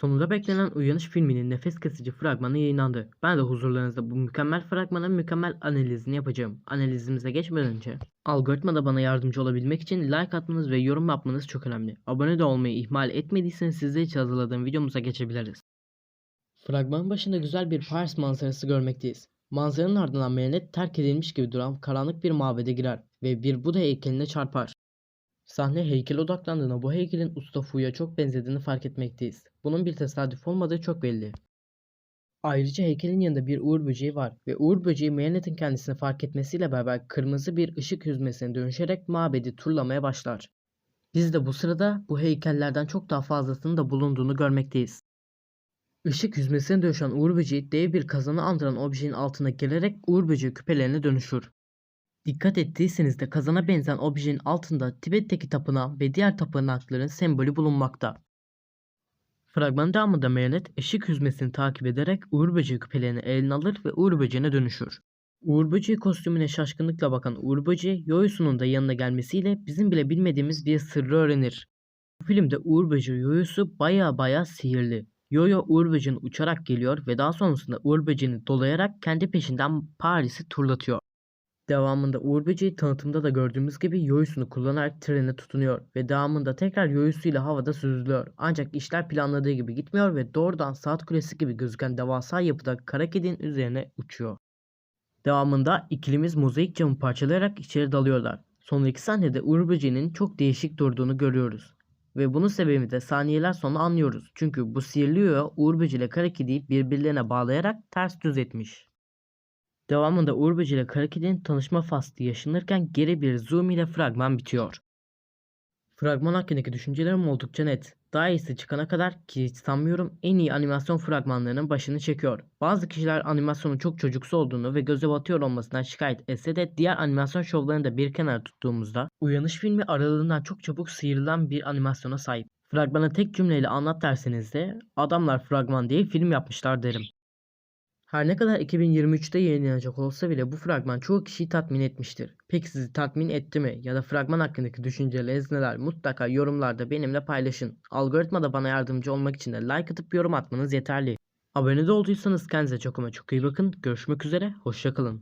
Sonunda beklenen Uyanış filminin nefes kesici fragmanı yayınlandı. Ben de huzurlarınızda bu mükemmel fragmanın mükemmel analizini yapacağım. Analizimize geçmeden önce algoritmada bana yardımcı olabilmek için like atmanız ve yorum yapmanız çok önemli. Abone de olmayı ihmal etmediyseniz sizler için hazırladığım videomuza geçebiliriz. Fragmanın başında güzel bir Paris manzarası görmekteyiz. Manzaranın ardından Mehmet terk edilmiş gibi duran karanlık bir mabede girer ve bir Buda heykeline çarpar. Sahne heykele odaklandığında bu heykelin Usta Fu'ya çok benzediğini fark etmekteyiz. Bunun bir tesadüf olmadığı çok belli. Ayrıca heykelin yanında bir uğur böceği var ve uğur böceği Mayanet'in kendisini fark etmesiyle beraber kırmızı bir ışık hüzmesine dönüşerek mabedi turlamaya başlar. Biz de bu sırada bu heykellerden çok daha fazlasının da bulunduğunu görmekteyiz. Işık hüzmesine dönüşen uğur böceği dev bir kazanı andıran objenin altına gelerek uğur böceği küpelerine dönüşür. Dikkat ettiyseniz de kazana benzeyen objenin altında Tibet'teki tapınağı ve diğer tapınakların sembolü bulunmakta. Fragmanın devamında Mayonet ışık hüzmesini takip ederek Uğur Böceği küpelerini eline alır ve Uğur Böceği'ne dönüşür. Uğur Böceği kostümüne şaşkınlıkla bakan Uğur Böceği, Yoyosu'nun da yanına gelmesiyle bizim bile bilmediğimiz bir sırrı öğrenir. Bu filmde Uğur Böceği Yoyosu baya baya sihirli. Yoyo Uğur Böceği'nin uçarak geliyor ve daha sonrasında Uğur Böceği'ni dolayarak kendi peşinden Paris'i turlatıyor. Devamında Uğur Böceği tanıtımda da gördüğümüz gibi yoyusunu kullanarak trene tutunuyor ve devamında tekrar yoyusuyla havada süzülüyor. Ancak işler planladığı gibi gitmiyor ve doğrudan saat kulesi gibi gözüken devasa yapıda kara kedinin üzerine uçuyor. Devamında ikilimiz mozaik camı parçalayarak içeri dalıyorlar. Sonraki sahnede Uğur Böceği'nin çok değişik durduğunu görüyoruz. Ve bunun sebebini de saniyeler sonra anlıyoruz. Çünkü bu sihirli yoyo Uğur Böceği ile kara kediyi birbirlerine bağlayarak ters düz etmiş. Devamında Uğur Böceği ile Kara Kedi'nin tanışma faslı yaşanırken geri bir zoom ile fragman bitiyor. Fragman hakkındaki düşüncelerim oldukça net. Daha iyisi çıkana kadar ki hiç sanmıyorum en iyi animasyon fragmanlarının başını çekiyor. Bazı kişiler animasyonun çok çocuksu olduğunu ve göze batıyor olmasından şikayet etse de diğer animasyon şovlarını da bir kenara tuttuğumuzda Uyanış filmi aralığından çok çabuk sıyrılan bir animasyona sahip. Fragmanı tek cümleyle anlat derseniz de adamlar fragman değil film yapmışlar derim. Her ne kadar 2023'te yayınlanacak olsa bile bu fragman çoğu kişiyi tatmin etmiştir. Peki sizi tatmin etti mi? Ya da fragman hakkındaki düşünceleriniz neler? Mutlaka yorumlarda benimle paylaşın. Algoritmada bana yardımcı olmak için de like atıp yorum atmanız yeterli. Abone de olduysanız kendinize çok ama çok iyi bakın. Görüşmek üzere, hoşçakalın.